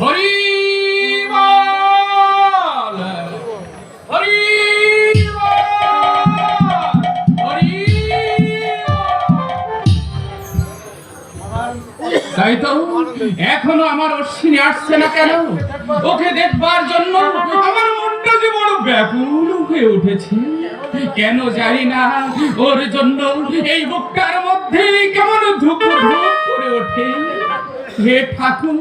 হরি। তাই তো, এখনও আমার অশ্বিনী আসছে না কেন? ওকে দেখবার জন্য আমার মনটা যে বড় ব্যাকুল হয়ে উঠেছে? কেন জানি না, ওর জন্য এই বুকটার মধ্যে কেমন ধুপ ধুপ করে ওঠে। হে ঠাকুর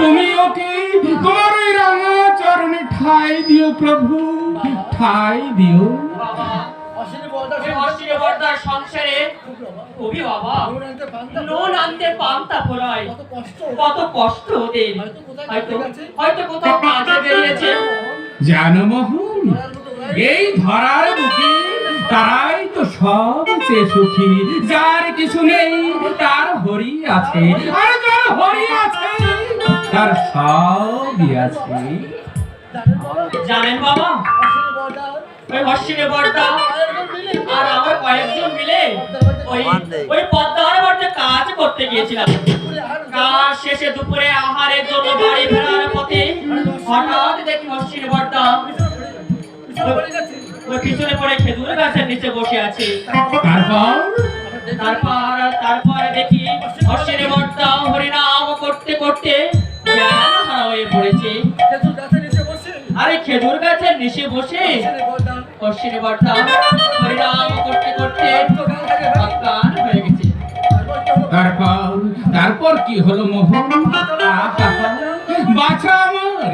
তুমি ওকে তোমার ওই রাঙা চরণে ঠাই দিও প্রভু? ঠাই দিও। এই অশ্বিনী বর্দার সংসারে কবি বাবা নুন আনতে পান্তা পোড়ায়। কত কষ্ট ওদের। হয়তো হয়তো কোথাও কাজে বেরিয়েছে। জানো মোহন এই ধরার বুকে তারাই তো সবচেয়ে সুখী। যার কিছু নেই তার হরি আছে আর যার হরি আছে? তার সবই আছে। জানেন বাবা ওই অশ্বিনী বর্দা আর আমার কয়েকজন মিলে ওই ওই পদ্মার বাড়িতে কাজ করতে গিয়েছিলাম। কাজ শেষে দুপুরে আহারের জন্য বাড়ি ফেরার পথে হঠাৎ দেখি অশ্বিনী ওই পিছনে পড়ে খেজুর গাছের নিচে বসে আছে। তারপর? তারপর তারপর দেখি বর্দা হরিনাম করতে করতে হয়ে পড়েছে। আরে খেজুর গাছের নিচে বসে বর্দা হরিনাম করতে করতে অজ্ঞান হয়ে গেছে। তারপর তারপর কি হলো মোহন বাছা আমার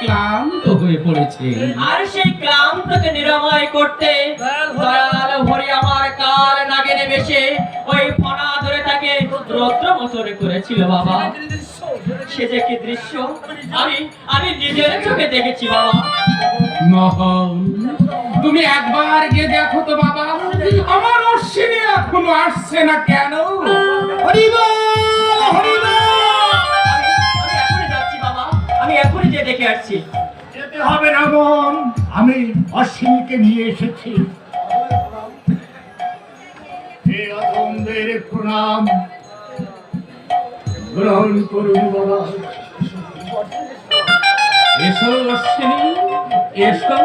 ক্লান্ত হয়ে পড়েছে। আর সেই ক্লান্তকে নিরাময় করতে রৌদ্র করেছিল বাবা। সে যে কি দৃশ্য? আমি আমি নিজের চোখে দেখেছি বাবা। তুমি একবার গিয়ে দেখো তো বাবা। আমার অশ্বিনী এখনও আসছে না কেন? হরিবল হরিবল! আমি আমি এখনই যাচ্ছি বাবা আমি এখনই যে দেখে আসছি। যেতে হবে না আমি অশ্বিনীকে নিয়ে এসেছি। হে প্রণাম। গ্রহণ করুন বাবা এসো অশ্বিনী এসো।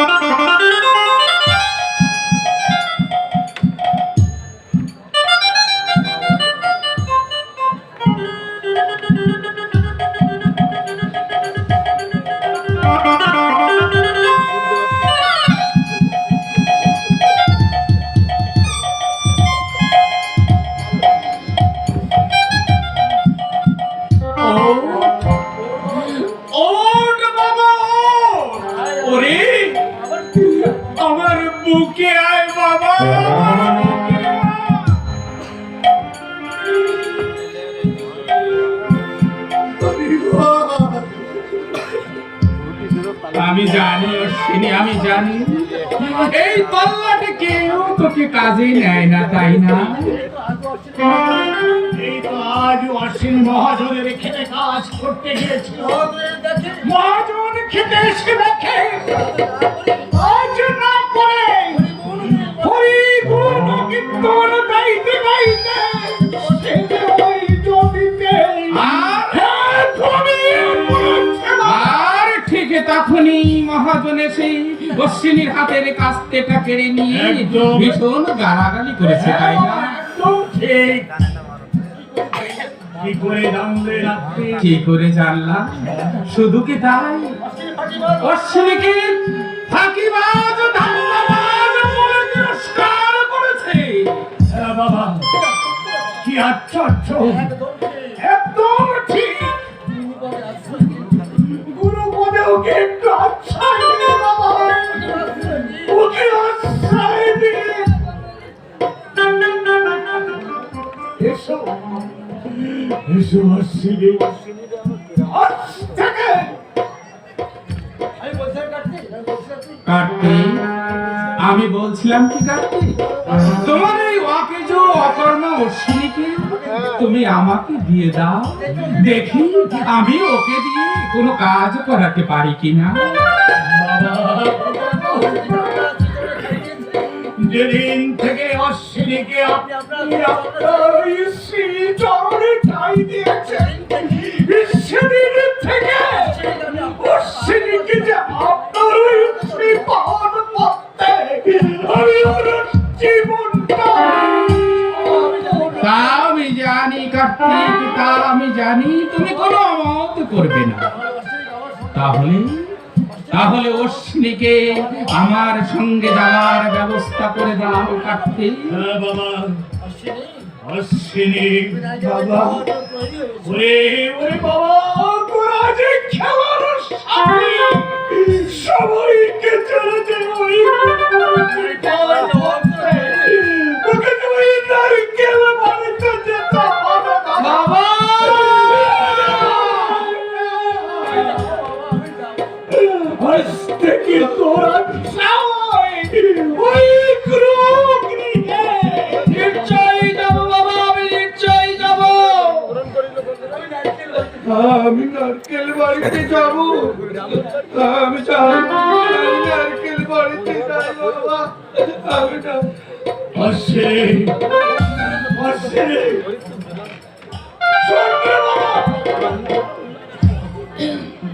ওঠ তখনই মহাজন এসে অশ্বিনীর হাতের কাস্তেটা কেড়ে নিয়ে। ভীষণ গালাগালি করেছে তাই না? কি করে জানলে শুধু কি তাই? অশ্বিনীকে ফাঁকিবাজ, ধান্দাবাজ বলে তিরস্কার একদম ঠিক। একটু দিলে বাবা? ওকে দিয়ে। এসো এসো অশ্বিনী। আজ থেকে আমি বলছিলাম, কি কার্তিক তোমার এই অকেজ অকর্ম অশ্বিনীকে তুমি আমাকে দিয়ে দাও। দেখি আমি ওকে দিয়ে কোনো কাজ করাতে পারি কিনা। যেদিন থেকে অশ্বিনীকে আপনি আপনার চরণে ঠাই দিয়েছেন সেদিন থেকে অশ্বিনীকে যে আপনার তা আমি জানি, কার্তিক তা আমি জানি, তুমি কোনো অমত করবে না। তাহলে তাহলে অশ্বিনীকে আমার সঙ্গে যাওয়ার ব্যবস্থা করে দাও, কার্তিক। হ্যাঁ বাবা। অশ্বিনী। বাবা ওরে ওরে বাবা। তোরা যে খেলার সামনে আমি নারকেল বাড়িতে যাব। আমি নারকেল বাড়িতে না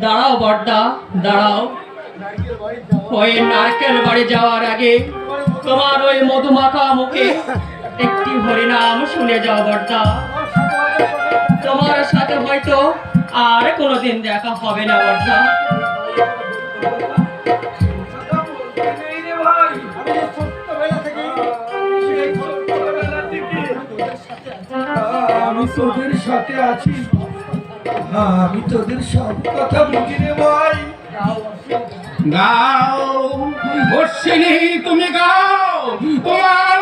দাঁড়াও বর্দা, দাঁড়াও। ওই নারকেল বাড়ি যাওয়ার আগে তোমার ওই মধুমাখা মুখে একটি হরিনাম শুনে যাও বর্দা। তোমার সাথে হয়তো আর কোনোদিন দেখা হবে না বর্দা আমি তোদের সাথে আছি। আমি তোদের সব কথা বুঝি রে ভাই। গাও অশ্বিনী তুমি গাও। তোমার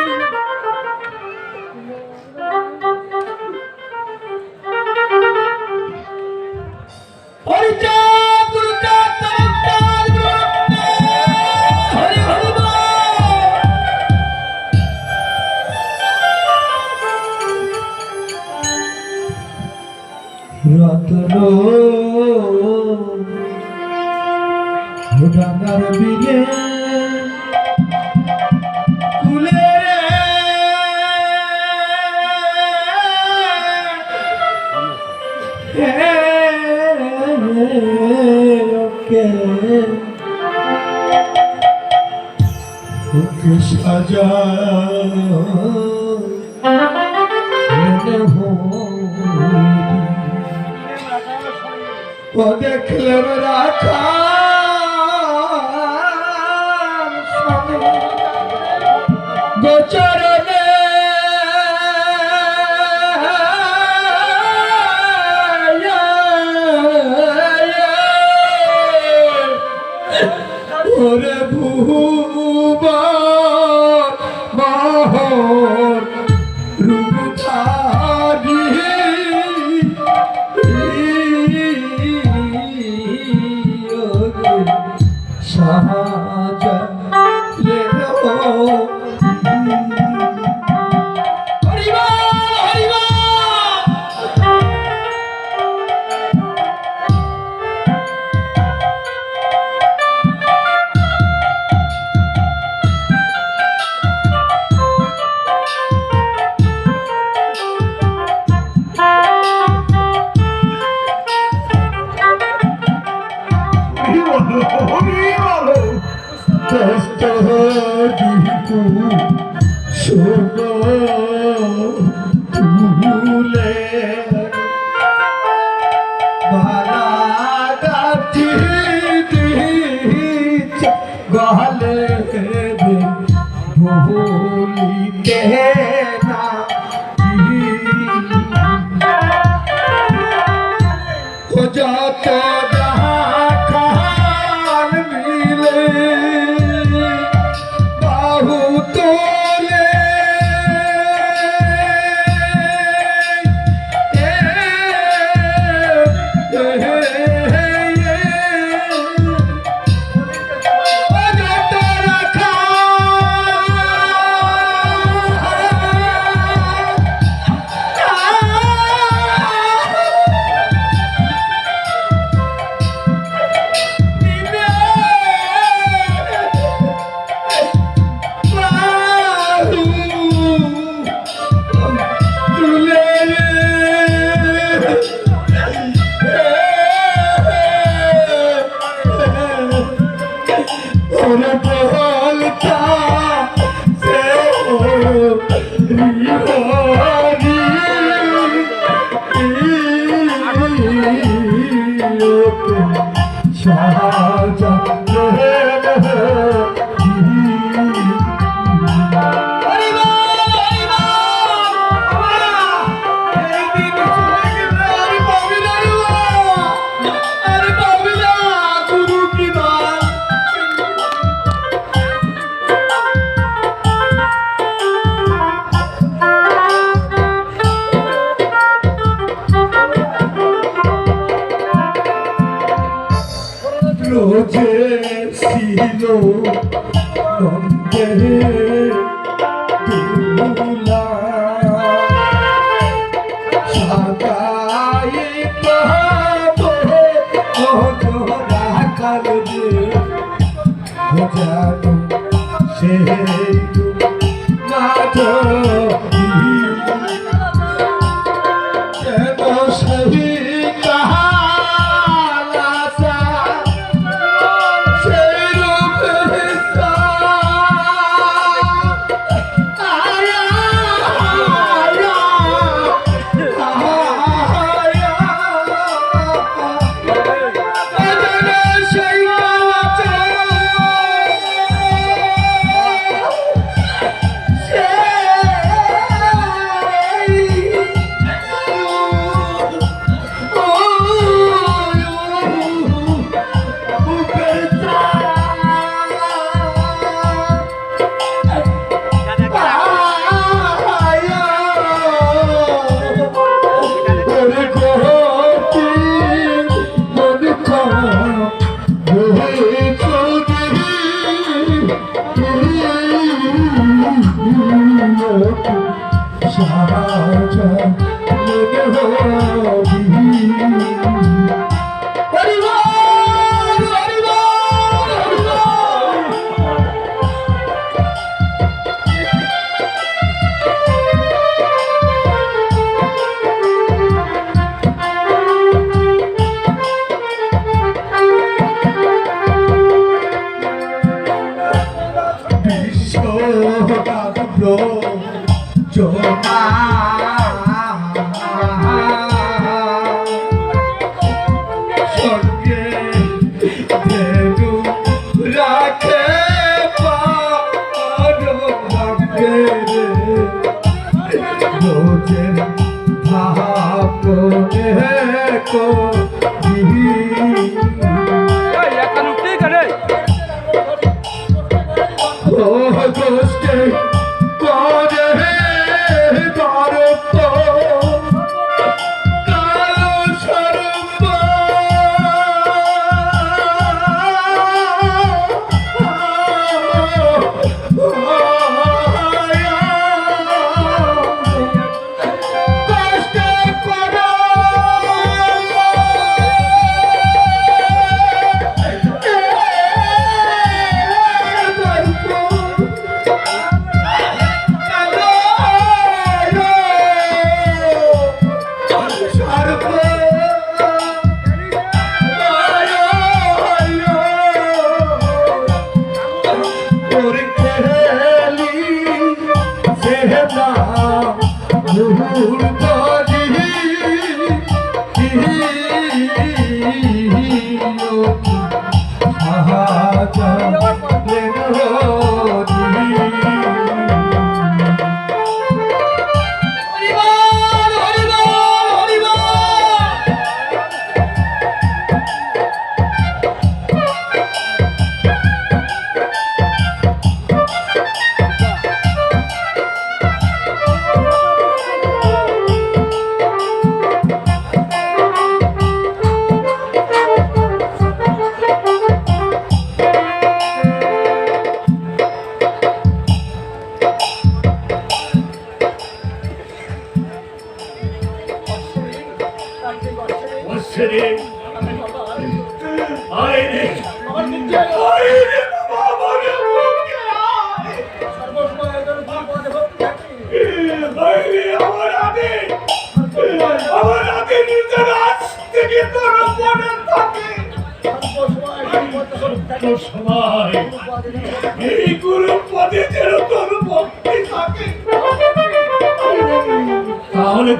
ও দেখলে রাখা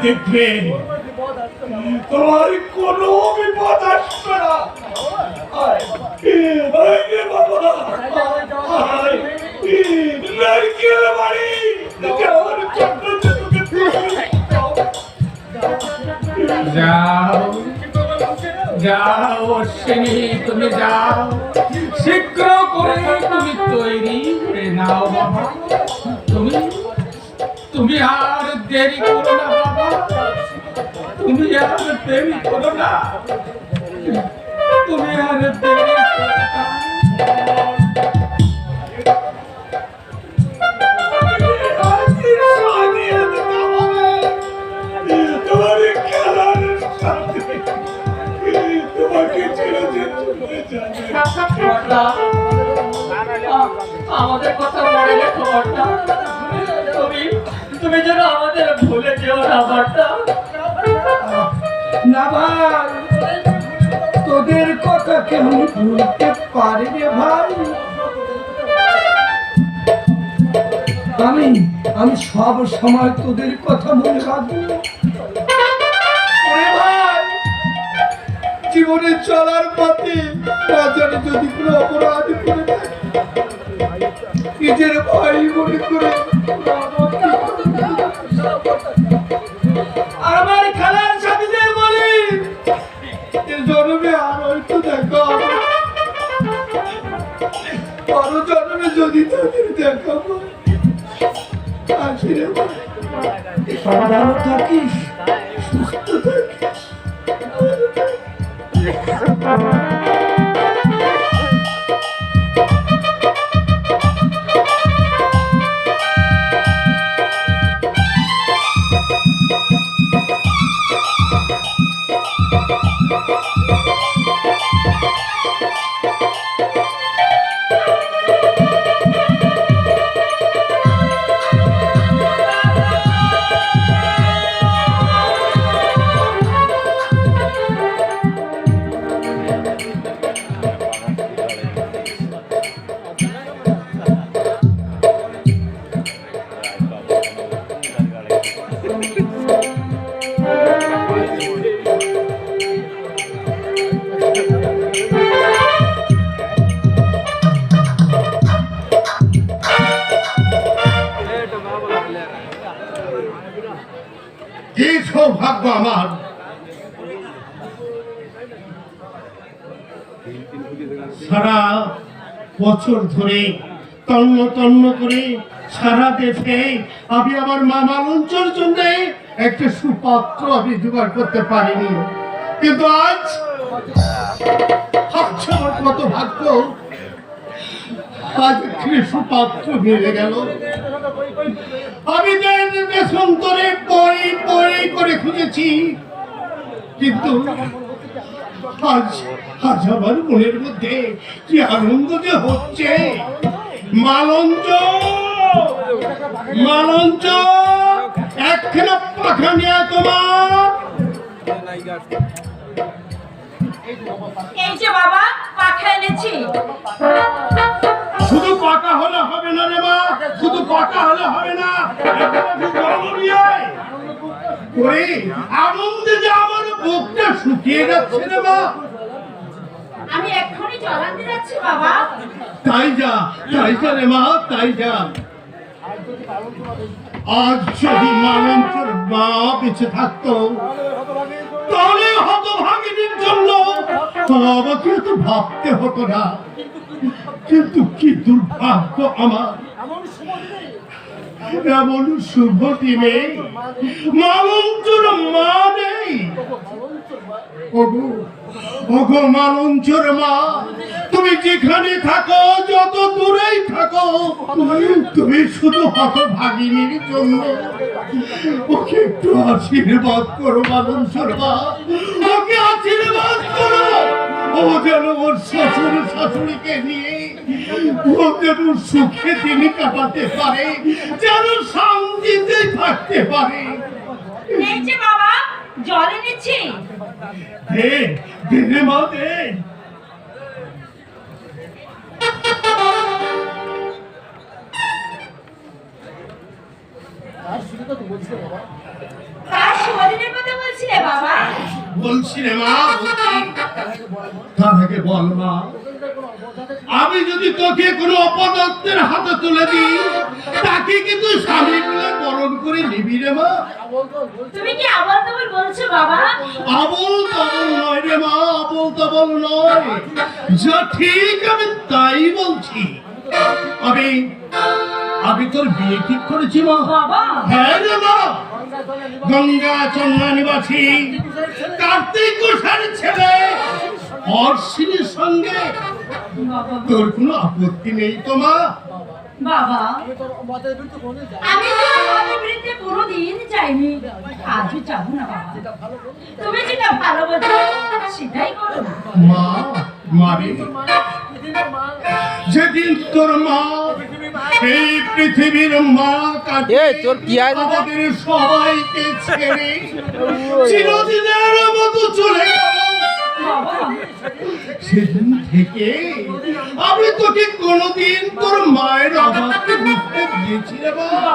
দেখবেন। তোমার কোনো বিপদ আসবে না। নারকেল বাড়ি যাওয়ার চক্র যাও। যাও অশ্বিনী তুমি যাও। শীঘ্র করে তুমি তৈরি করে নাও বাবা। তুমি তুমি আর দেরি করো না, বাবা। তুমি আর দেরি করো না। তুমি আর দেরি আমাদের কথা মনে রেখো ঘটনা তুমি যেন আমাদের ভুলে যেও না বর্দা না ভাই তোদের কথা কেমন ভুলতে পারি রে ভাই। আমি আমি সব সময় তোদের কথা মনে রাখব। ভাই জীবনে চলার পথে জানি যদি কোনো অপরাধ করে থাকি। নিজের ভাই মনে করে ভালো থাকিস সুস্থ থাকিস সৌভাগ্য আমার। সারা বছর ধরে তন্ন তন্ন করে সারা দেশে আমি আমার মামা লঞ্চর জন্য একটা সুপাত্র আমি জোগাড় করতে পারিনি। কিন্তু আজ কত ভাগ্য? আজ সুপাত্র মিলে গেল। আমি দেশান্তরে বই বই করে খুঁজেছি, কিন্তু আজ আজ আমার মনের মধ্যে কি আনন্দ যে হচ্ছে, মালঞ্চ মালঞ্চ, একখানা পাখা নিয়ে তোমার। এই যে বাবা, পাখা এনেছি। পাকা হলে হবে না রে মা শুধু পাকা হলে হবে না। আনন্দে যে আমার বুকটা শুকিয়ে যাচ্ছে রে মা। আমি এক্ষুনি জল আনতে যাচ্ছি বাবা। তাই যা তাই যা রে মা তাই যা। আজ যদি মানঞ্চর মা বেঁচে থাকতো তাহলে হতভাগিনীর জন্য আমাকে তো ভাবতে হতো না। কিন্তু কি দুর্ভাগ্য আমার? এমন শুভ দিনে মালঞ্চর মা নেই। ওগো মা, তুমি যেখানে থাকো, যত দূরেই থাকো, তুমি শুধু হত ভাগিনীর জন্য। ওকে একটু আশীর্বাদ করো মালঞ্চর মা। ওকে আশীর্বাদ করো। ও যেন ওর শ্বশুর শাশুড়িকে নিয়ে। ও যেন সুখে দিনে কাটাতে পারে যেন শান্তিতে থাকতে পারে। এই যে বাবা জল এনেছি। দে দে মা দে। তার শরীরের কথা বলছিলে বাবা? বলছি রে মা বলছি বল মা। আমি যদি তোকে কোনো অপদত্তের হাতে তুলে দিই তাকে কিন্তু স্বামী বলে বরণ করে নিবি রে মা? তুমি কি আবার তোমার বলছো বাবা? আবল তাবল নয় রে মা আবল তাবল নয়। যা ঠিক আমি তাই বলছি। আমি আমি তোর বিয়ে ঠিক করেছি মা। হ্যাঁ রে মা। গঙ্গা চন্দ্রা নিবাসী কার্তিক ঘোষার ছেলে অর্শিনীর সঙ্গে। তোর কোনো আপত্তি নেই তো মা। বাবা। আমি তো কোনোদিন চাইনি আজও চাবো না বাবা। তুমি যেটা ভালো বোঝো সেটাই করো মা মারে যেদিন তোর মা এই পৃথিবীর মা কাটে এই, তোর কি দাদা? আমাদের সবাইকে ছেড়ে চিরদিনের মতো চলে সেদিন থেকে আমি তোকে কোনোদিন তোর মায়ের অভাবকে বুঝতে দিয়েছি রে বাবা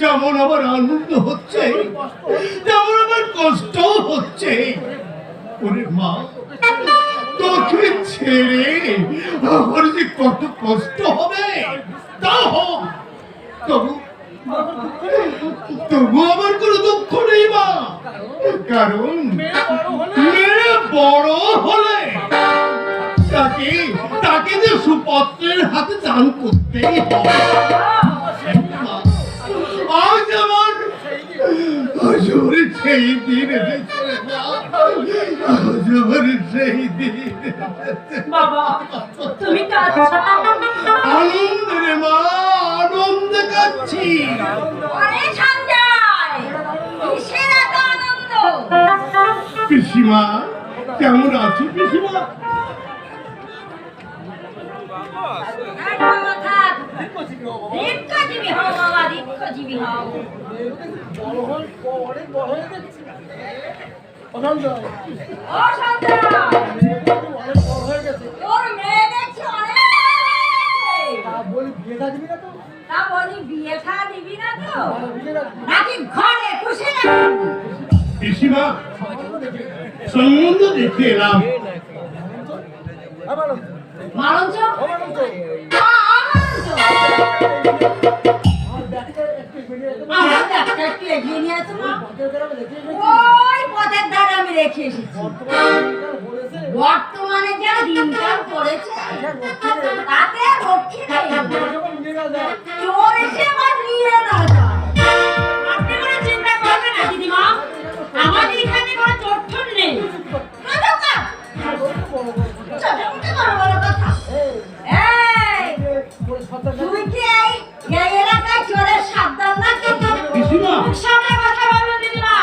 যেমন আবার আনন্দ হচ্ছে তেমন আবার কষ্ট হচ্ছে ওরে মা। তোকে ছেড়ে আমার যে কত কষ্ট হবে, তা হোক। তবু তবু আমার কোনো দুঃখ নেই, মা। কারণ মেয়ে বড় হলে তাকে তাকে যে সুপত্রের হাতে দান করতেই হবে। আজ আমার সেই দিন এসেছে। সেই দিন বাবা তুমি কাঁদছো। আনন্দ রে মা আনন্দ কাচ্ছি। অনেক সঞ্জয়। কিসের এত আনন্দ? পিসিমা কেমন আছো পিসিমা? দীর্ঘজীবী হও বাবা দীর্ঘজীবী হও। অনেক বড় সম্বন্ধ দেখে এলাম। মালঞ্চ? হ্যাঁ, ওই আমি রেখে বর্তমানে যা দিনকাল পড়েছে, তাতে চোর এসে আমার নিয়ে না আপনি কোনো চিন্তা করবেন না, দিদিমা। আমাদের এখানে কোনো চোর নেই। তুই এই এলাকায় সাবধান সামনে কথা দিদিমা।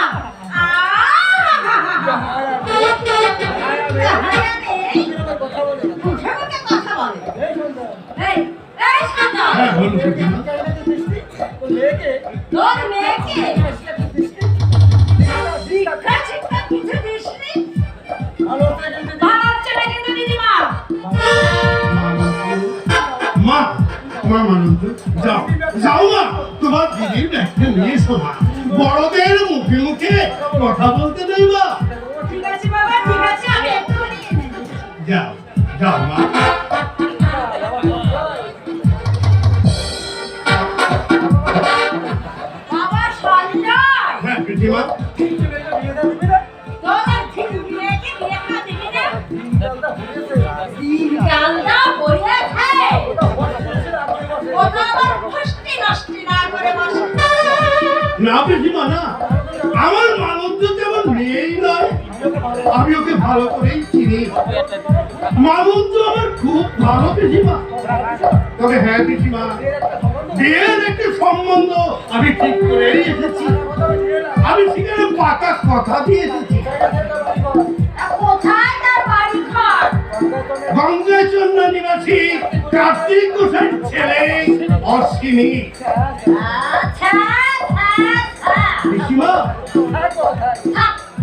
বড়দের মুখে মুখে কথা বলতে মা। আমি ওকে ভালো করেই চিনি। মামুন তো আমার খুব ভালো পিসিমা। তবে হ্যাঁ পিসিমা বিয়ের একটি সম্বন্ধ আমি ঠিক করেই এসেছি। আমি সেখানে পাকা কথা দিয়ে এসেছি। গঙ্গাচন্দ্র নিবাসী কার্তিক গোসাইর ছেলে অশ্বিনী। আচ্ছা আচ্ছা আচ্ছা। পিসিমা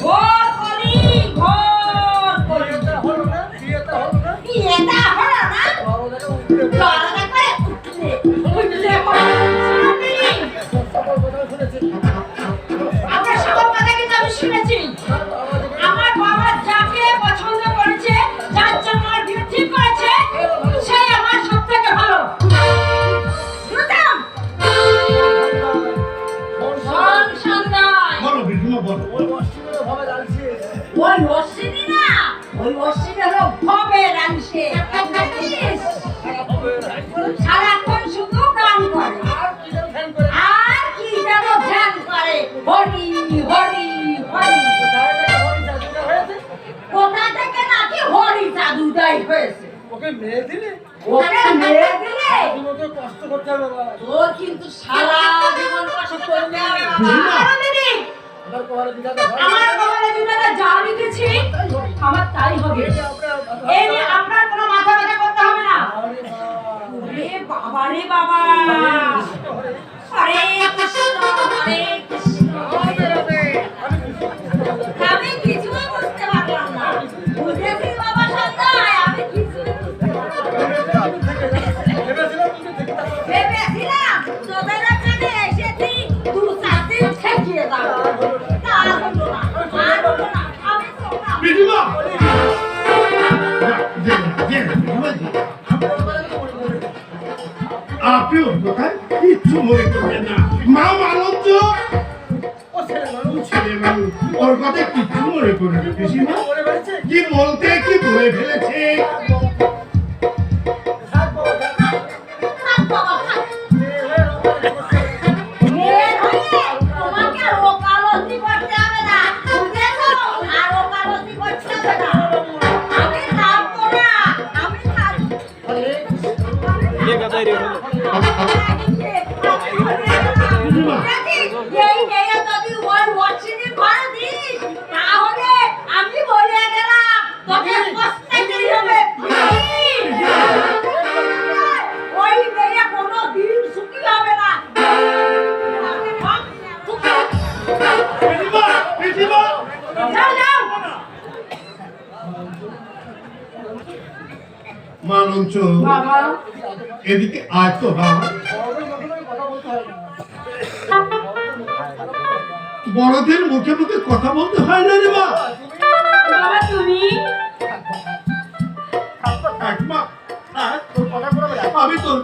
ঘোর কলি ঘোর কলি বিয়েটা হলো না? দরজা হলো উঠলে ওকে মেয়ে দিলে? ওকে মেরে দিলে? তোমাকে কষ্ট করতে হবে বাবা। তোর কিন্তু সারা জীবন কষ্ট করতে হবে বাবা। দিদি, আমার কোয়ারে দিঘাতে আমার কপালে বিধাতা যা লিখেছি আমার তাই হবে। এই নিয়ে আপনার কোনো মাথা ব্যথা করতে হবে না। ওরে বাবা রে বাবা। হরে কৃষ্ণ হরে না মা মানুষ ওর কথায় কিচ্ছু মনে করবেন না পিসিমা? কি বলতে, কি বলে ফেলেছে? এদিকে আয় তো বাবা। বড়দের মুখে মুখে কথা বলতে হয় না রে মা। তুমি। আমি তোর